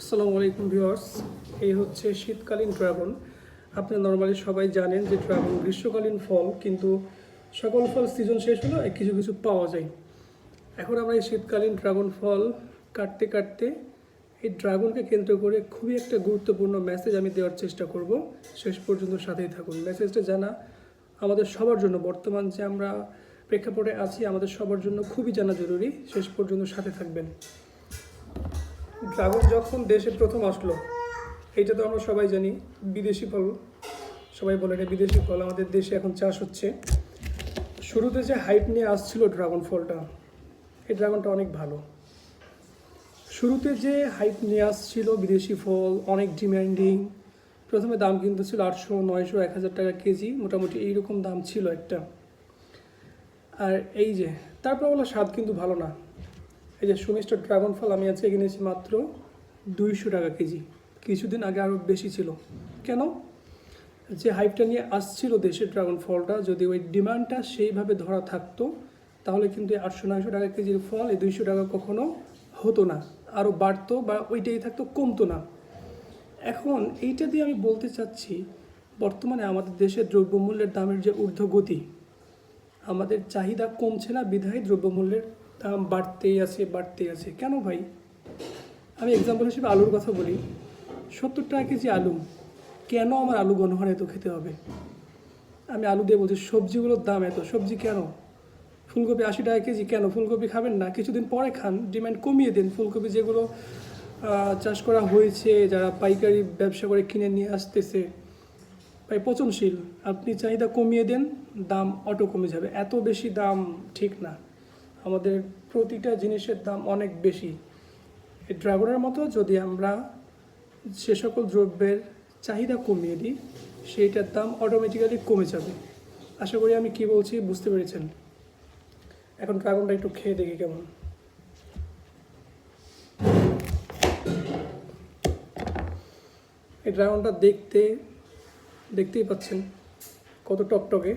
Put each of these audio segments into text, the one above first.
আসসালামু আলাইকুম ভিউয়ার্স, এই হচ্ছে শীতকালীন ড্রাগন। আপনি নর্মালি সবাই জানেন যে ড্রাগন গ্রীষ্মকালীন ফল, কিন্তু সকল ফল সিজন শেষ হলো কিছু কিছু পাওয়া যায়। এখন আমরা এই শীতকালীন ড্রাগন ফল কাটতে কাটতে এই ড্রাগনকে কেন্দ্র করে খুবই একটা গুরুত্বপূর্ণ মেসেজ আমি দেওয়ার চেষ্টা করব। শেষ পর্যন্ত সাথেই থাকুন। মেসেজটা জানা আমাদের সবার জন্য, বর্তমান যে আমরা প্রেক্ষাপটে আছি, আমাদের সবার জন্য খুবই জানা জরুরি। শেষ পর্যন্ত সাথে থাকবেন। ড্রাগন যখন দেশে প্রথম আসলো এইটা তো আমরা সবাই জানি, বিদেশি ফল, সবাই বলে এটা বিদেশি ফল, আমাদের দেশে এখন চাষ হচ্ছে। শুরুতে যে হাইট নিয়ে আসছিল ড্রাগন ফলটা, এই ড্রাগনটা অনেক ভালো। শুরুতে যে হাইট নিয়ে আসছিল বিদেশি ফল, অনেক ডিম্যান্ডিং প্রথমে দাম কিন্তু ছিল আটশো, নয়শো, এক হাজার টাকা কেজি, মোটামুটি এইরকম দাম ছিল একটা। আর এই যে, তারপর বলো স্বাদ কিন্তু ভালো না। এই যে সুমিষ্ট ড্রাগন ফল আমি আজকে কিনেছি মাত্র দুইশো টাকা কেজি। কিছুদিন আগে আরও বেশি ছিল। কেন? যে হাইপটা নিয়ে আসছিল দেশের ড্রাগন ফলটা, যদি ওই ডিমান্ডটা সেইভাবে ধরা থাকতো, তাহলে কিন্তু আটশো নয়শো টাকা কেজির ফল এই দুইশো টাকা কখনো হতো না। আরও বাড়তো বা ওইটাই থাকতো, কমতো না। এখন এইটা দিয়ে আমি বলতে চাচ্ছি, বর্তমানে আমাদের দেশের দ্রব্যমূল্যের দামের যে ঊর্ধ্বগতি, আমাদের চাহিদা কমছে না, বিধায় দ্রব্যমূল্যের দাম বাড়তেই আছে বাড়তেই আছে। কেন ভাই? আমি এক্সাম্পল হিসেবে আলুর কথা বলি। সত্তর টাকা কেজি আলু, কেন আমার আলু গণহার এত খেতে হবে? আমি আলু দিয়ে বলছি, সবজিগুলোর দাম এত, সবজি কেন? ফুলকপি আশি টাকা কেজি কেন? ফুলকপি খাবেন না? কিছুদিন পরে খান ডিমান্ড কমিয়ে দিন। ফুলকপি যেগুলো চাষ করা হয়েছে, যারা পাইকারি ব্যবসা করে কিনে নিয়ে আসতেছে, ভাই পচনশীল। আপনি চাহিদা কমিয়ে দেন, দাম অটো কমে যাবে। এত বেশি দাম ঠিক না। আমাদের প্রতিটা জিনিসের দাম অনেক বেশি। এই ড্রাগনের মতো যদি আমরা সে সকল দ্রব্যের চাহিদা কমিয়ে দিই, সেইটার দাম অটোমেটিক্যালি কমে যাবে। আশা করি আমি কি বলছি বুঝতে পেরেছেন? এখন ড্রাগনটা একটু খেয়ে দেখি কেমন। এই ড্রাগনটা দেখতে, দেখতেই পাচ্ছেন কত টকটকে।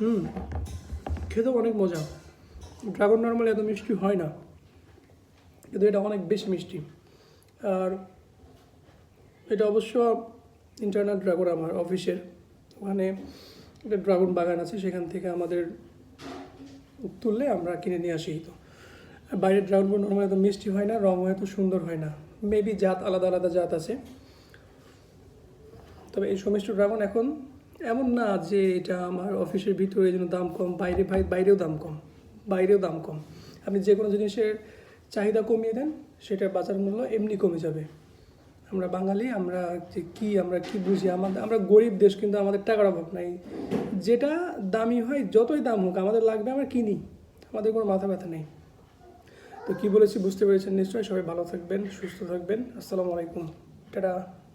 হুম। খেতেও অনেক মজা। ড্রাগন নর্মালি এত মিষ্টি হয় না, কিন্তু এটা অনেক বেশি মিষ্টি। আর এটা অবশ্য ইন্টারনাল ড্রাগন আমার অফিসের ওখানে একটা ড্রাগন বাগান আছে, সেখান থেকে আমাদের তুললে আমরা কিনে নিয়ে আসি তো। বাইরের ড্রাগনগুলো নর্মাল এত মিষ্টি হয় না, রঙও এত সুন্দর হয় না। মেবি জাত আলাদা আলাদা জাত আছে। তবে এই সমিষ্ট ড্রাগন এখন এমন না যে এটা আমার অফিসের ভিতরে জন্য দাম কম, বাইরে বাইরেও দাম কম, বাইরেও দাম কম। আপনি যে কোনো জিনিসের চাহিদা কমিয়ে দেন, সেটার বাজার মূল্য এমনি কমে যাবে। আমরা বাঙালি, আমরা যে কি, আমরা কি বুঝি? আমাদের, আমরা গরিব দেশ, কিন্তু আমাদের টাকার অভাব নাই। যেটা দামি হয়, যতই দাম হোক, আমাদের লাগবে, আমরা কিনি। আমাদের কোনো মাথা ব্যথা নেই। তো কি বলেছি বুঝতে পেরেছেন নিশ্চয়ই? সবাই ভালো থাকবেন, সুস্থ থাকবেন। আসসালামু আলাইকুম। টাটা।